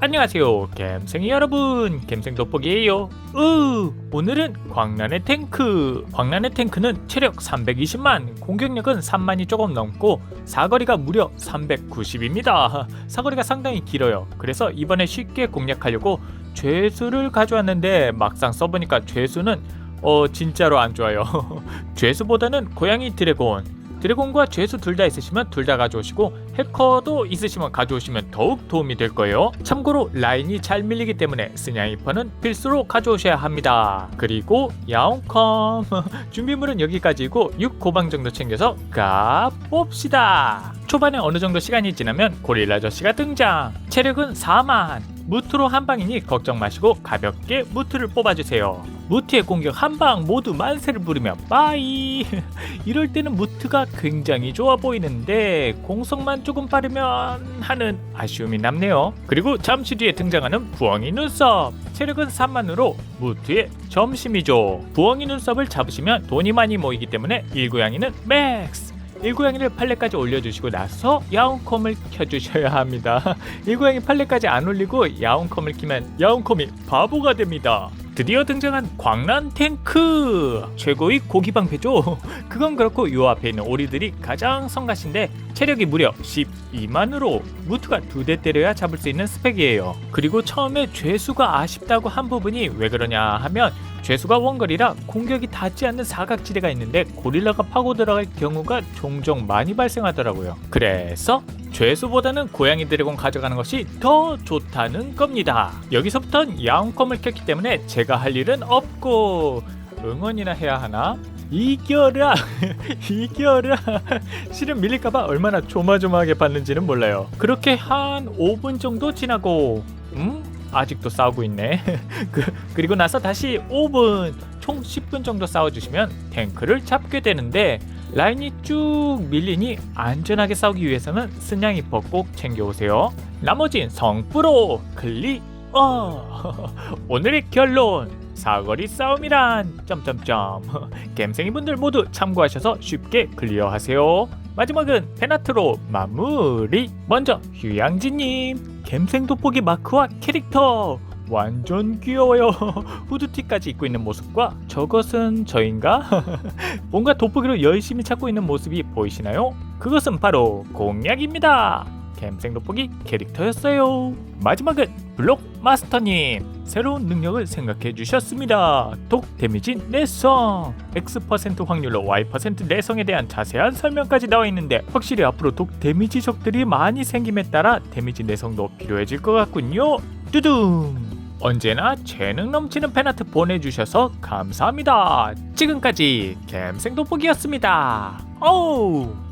안녕하세요 갬생이 여러분. 갬생 돋보기예요. 으 오늘은 광란의 탱크. 광란의 탱크는 체력 320만 공격력은 3만이 조금 넘고 사거리가 무려 390입니다. 사거리가 상당히 길어요. 그래서 이번에 쉽게 공략하려고 죄수를 가져왔는데 막상 써보니까 죄수는 어 진짜로 안 좋아요. 죄수보다는 고양이 드래곤 드래곤과 죄수 둘 다 있으시면 둘 다 가져오시고 해커도 있으시면 가져오시면 더욱 도움이 될 거예요. 참고로 라인이 잘 밀리기 때문에 스냐이퍼는 필수로 가져오셔야 합니다. 그리고 야옹컴 준비물은 여기까지고 6 고방 정도 챙겨서 가봅시다. 초반에 어느 정도 시간이 지나면 고릴라 저씨가 등장. 체력은 4만. 무트로 한 방이니 걱정 마시고 가볍게 무트를 뽑아주세요. 무트의 공격 한 방 모두 만세를 부르며 빠이. 이럴 때는 무트가 굉장히 좋아 보이는데 공속만 조금 빠르면 하는 아쉬움이 남네요. 그리고 잠시 뒤에 등장하는 부엉이 눈썹. 체력은 3만으로 무트의 점심이죠. 부엉이 눈썹을 잡으시면 돈이 많이 모이기 때문에 일고양이는 맥스. 일고양이를 팔레까지 올려주시고 나서 야옹컴을 켜주셔야 합니다. 일고양이 팔레까지 안 올리고 야옹컴을 키면 야옹컴이 바보가 됩니다. 드디어 등장한 광란 탱크 최고의 고기 방패죠. 그건 그렇고 요 앞에 있는 오리들이 가장 성가신데 체력이 무려 12만으로 무트가 두 대 때려야 잡을 수 있는 스펙이에요. 그리고 처음에 죄수가 아쉽다고 한 부분이 왜 그러냐 하면 죄수가 원거리라 공격이 닿지 않는 사각지대가 있는데 고릴라가 파고 들어갈 경우가 종종 많이 발생하더라고요. 그래서 죄수보다는 고양이 드래곤 가져가는 것이 더 좋다는 겁니다. 여기서부턴 야옹컴을 켰기 때문에 제가 할 일은 없고 응원이나 해야 하나? 이겨라 이겨라 실은 밀릴까봐 얼마나 조마조마하게 봤는지는 몰라요 그렇게 한 5분 정도 지나고 음? 아직도 싸우고 있네 그, 그리고 나서 다시 5분 총 10분 정도 싸워주시면 탱크를 잡게 되는데 라인이 쭉 밀리니 안전하게 싸우기 위해서는 스냥이퍼 꼭 챙겨오세요. 나머진 성프로 클리어. 오늘의 결론 사거리 싸움이란. 점점점. 갬생이 분들 모두 참고하셔서 쉽게 클리어하세요. 마지막은 페나트로 마무리. 먼저 휴양지님 갬생 돋보기 마크와 캐릭터 완전 귀여워요 후드티까지 입고 있는 모습과 저것은 저인가? 뭔가 돋보기로 열심히 찾고 있는 모습이 보이시나요? 그것은 바로 공략입니다 갬생 돋보기 캐릭터였어요 마지막은 블록 마스터님 새로운 능력을 생각해 주셨습니다. 독 데미지 내성 X% 확률로 Y% 내성에 대한 자세한 설명까지 나와 있는데 확실히 앞으로 독 데미지 적들이 많이 생김에 따라 데미지 내성도 필요해질 것 같군요. 뚜둥 언제나 재능 넘치는 팬아트 보내주셔서 감사합니다. 지금까지 갬생 돋보기였습니다. 어우